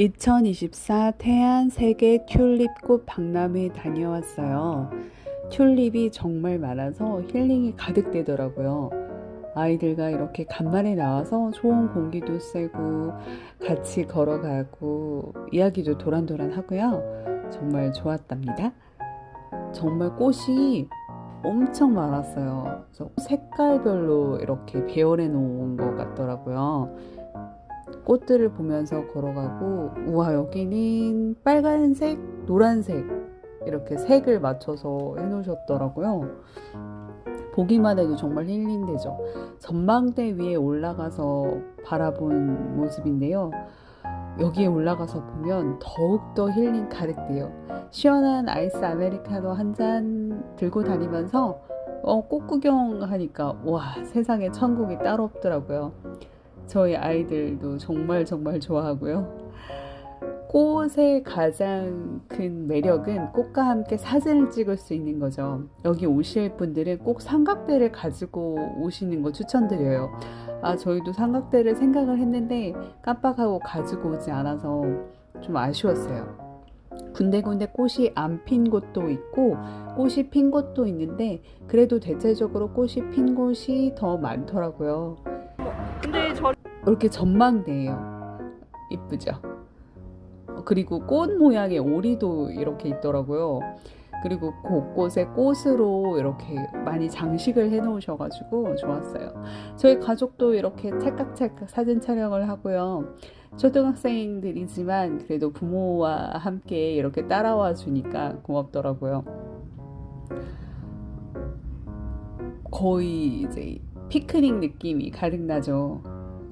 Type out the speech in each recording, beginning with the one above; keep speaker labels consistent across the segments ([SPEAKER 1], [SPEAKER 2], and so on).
[SPEAKER 1] 2024 태안 세계 튤립꽃 박람회 다녀왔어요. 튤립이 정말 많아서 힐링이 가득 되더라고요. 아이들과 이렇게 간만에 나와서 좋은 공기도 쐬고 같이 걸어가고 이야기도 도란도란 하고요. 정말 좋았답니다. 정말 꽃이 엄청 많았어요. 색깔별로 이렇게 배열해 놓은 것 같더라고요. 꽃들을 보면서 걸어가고 우와 여기는 빨간색, 노란색 이렇게 색을 맞춰서 해놓으셨더라고요. 보기만 해도 정말 힐링되죠. 전망대 위에 올라가서 바라본 모습인데요. 여기에 올라가서 보면 더욱더 힐링 가득돼요. 시원한 아이스 아메리카노 한 잔 들고 다니면서 어, 꽃 구경하니까 와 세상에 천국이 따로 없더라고요. 저희 아이들도 정말 정말 좋아하고요. 꽃의 가장 큰 매력은 꽃과 함께 사진을 찍을 수 있는 거죠. 여기 오실 분들은 꼭 삼각대를 가지고 오시는 거 추천드려요. 아, 저희도 삼각대를 생각을 했는데 깜빡하고 가지고 오지 않아서 좀 아쉬웠어요. 군데군데 꽃이 안 핀 곳도 있고 꽃이 핀 곳도 있는데 그래도 대체적으로 꽃이 핀 곳이 더 많더라고요.
[SPEAKER 2] 근데 저
[SPEAKER 1] 이렇게 전망대예요. 이쁘죠? 어, 그리고 꽃 모양의 오리도 이렇게 있더라고요. 그리고 곳곳에 꽃으로 이렇게 많이 장식을 해 놓으셔가지고 좋았어요. 저희 가족도 이렇게 찰칵찰칵 사진 촬영을 하고요. 초등학생들이지만 그래도 부모와 함께 이렇게 따라와 주니까 고맙더라고요. 거의 이제 피크닉 느낌이 가득 나죠.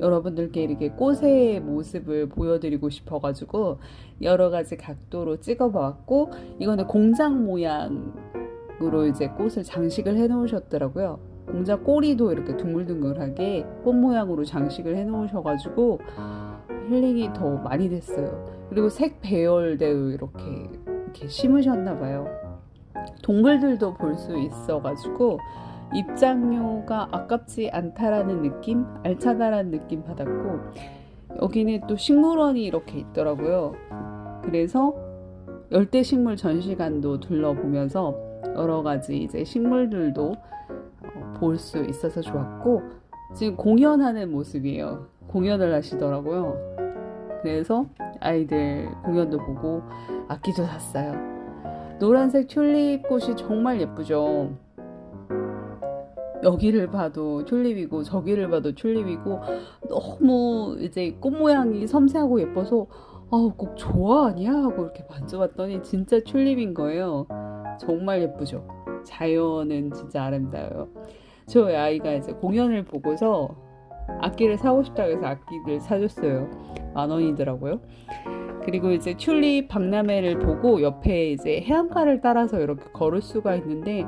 [SPEAKER 1] 여러분들께 이렇게 꽃의 모습을 보여드리고 싶어가지고 여러 가지 각도로 찍어봤고 이거는 공장 모양으로 이제 꽃을 장식을 해 놓으셨더라고요. 공장 꼬리도 이렇게 둥글둥글하게 꽃 모양으로 장식을 해 놓으셔가지고 힐링이 더 많이 됐어요. 그리고 색 배열대로 이렇게 이렇게 심으셨나 봐요. 동물들도 볼 수 있어가지고 입장료가 아깝지 않다라는 느낌, 알차다라는 느낌 받았고 여기는 또 식물원이 이렇게 있더라고요. 그래서 열대 식물 전시관도 둘러보면서 여러 가지 이제 식물들도 어, 볼수 있어서 좋았고 지금 공연하는 모습이에요. 공연을 하시더라고요. 그래서 아이들 공연도 보고 악기도 샀어요. 노란색 튤립 꽃이 정말 예쁘죠. 여기를 봐도 튤립이고 저기를 봐도 튤립이고 너무 이제 꽃 모양이 섬세하고 예뻐서 아우 꼭 좋아하냐 하고 이렇게 만져봤더니 진짜 튤립인 거예요. 정말 예쁘죠. 자연은 진짜 아름다워요. 저희 아이가 이제 공연을 보고서 악기를 사고 싶다고 해서 악기를 사줬어요. 만 원이더라고요. 그리고 이제 튤립 박람회를 보고 옆에 이제 해안가를 따라서 이렇게 걸을 수가 있는데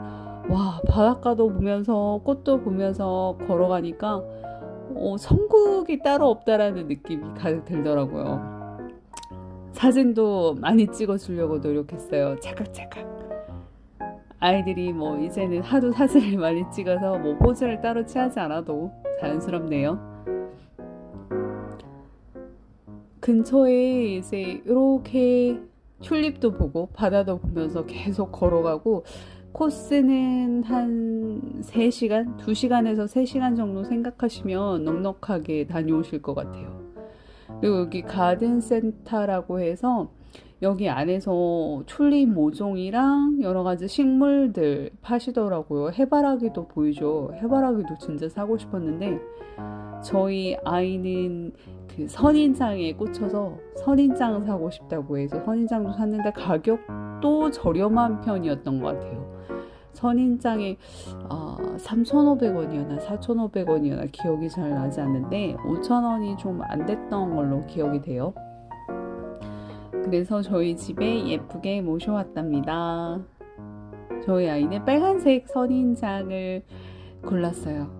[SPEAKER 1] 와 바닷가도 보면서 꽃도 보면서 걸어가니까 어, 천국이 따로 없다라는 느낌이 가득 들더라고요. 사진도 많이 찍어주려고 노력했어요. 차각차각. 아이들이 뭐 이제는 하도 사진을 많이 찍어서 뭐 포즈를 따로 취하지 않아도 자연스럽네요. 근처에 이제 이렇게 튤립도 보고 바다도 보면서 계속 걸어가고 코스는 한 3시간, 2시간에서 3시간 정도 생각하시면 넉넉하게 다녀오실 것 같아요. 그리고 여기 가든 센터라고 해서 여기 안에서 튤립 모종이랑 여러 가지 식물들 파시더라고요. 해바라기도 보이죠. 해바라기도 진짜 사고 싶었는데 저희 아이는 그 선인장에 꽂혀서 선인장 사고 싶다고 해서 선인장도 샀는데 가격도 저렴한 편이었던 것 같아요. 선인장에 아, 3,500원이었나 4,500원이었나 기억이 잘 나지 않는데 5,000원이 좀 안 됐던 걸로 기억이 돼요. 그래서 저희 집에 예쁘게 모셔왔답니다. 저희 아이는 빨간색 선인장을 골랐어요.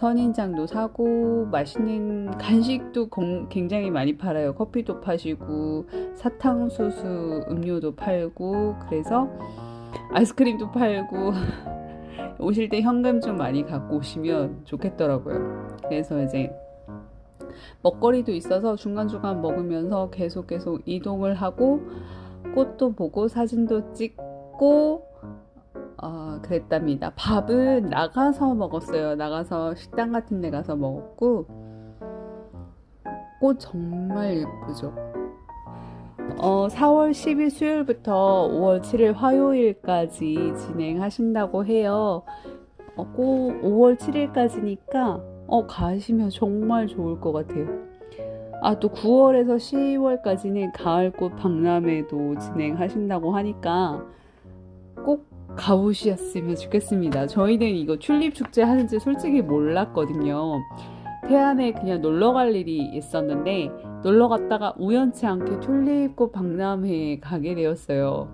[SPEAKER 1] 선인장도 사고 맛있는 간식도 공- 굉장히 많이 팔아요. 커피도 파시고 사탕수수 음료도 팔고 그래서 아이스크림도 팔고 오실 때 현금 좀 많이 갖고 오시면 좋겠더라고요. 그래서 이제 먹거리도 있어서 중간중간 먹으면서 계속 계속 이동을 하고 꽃도 보고 사진도 찍고 어, 그랬답니다. 밥은 나가서 먹었어요. 나가서 식당 같은 데 가서 먹었고 꽃 정말 예쁘죠. 어, 4월 10일 수요일부터 5월 7일 화요일까지 진행하신다고 해요. 어, 꼭 5월 7일까지니까 어, 가시면 정말 좋을 것 같아요. 아, 또 9월에서 10월까지는 가을꽃 박람회도 진행하신다고 하니까 꼭 가보셨으면 좋겠습니다. 저희는 이거 튤립 축제 하는지 솔직히 몰랐거든요. 태안에 그냥 놀러 갈 일이 있었는데 놀러 갔다가 우연치 않게 튤립꽃 박람회에 가게 되었어요.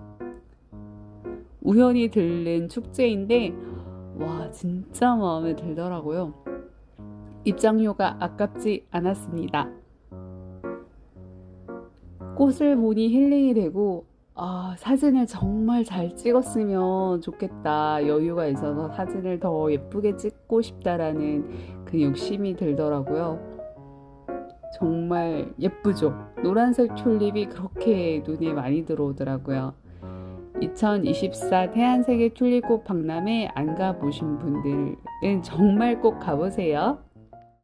[SPEAKER 1] 우연히 들른 축제인데 와 진짜 마음에 들더라고요. 입장료가 아깝지 않았습니다. 꽃을 보니 힐링이 되고 아, 사진을 정말 잘 찍었으면 좋겠다. 여유가 있어서 사진을 더 예쁘게 찍고 싶다라는 그 욕심이 들더라고요. 정말 예쁘죠? 노란색 튤립이 그렇게 눈에 많이 들어오더라고요. 2024 태안세계 튤립꽃 박람회 안 가보신 분들은 정말 꼭 가보세요.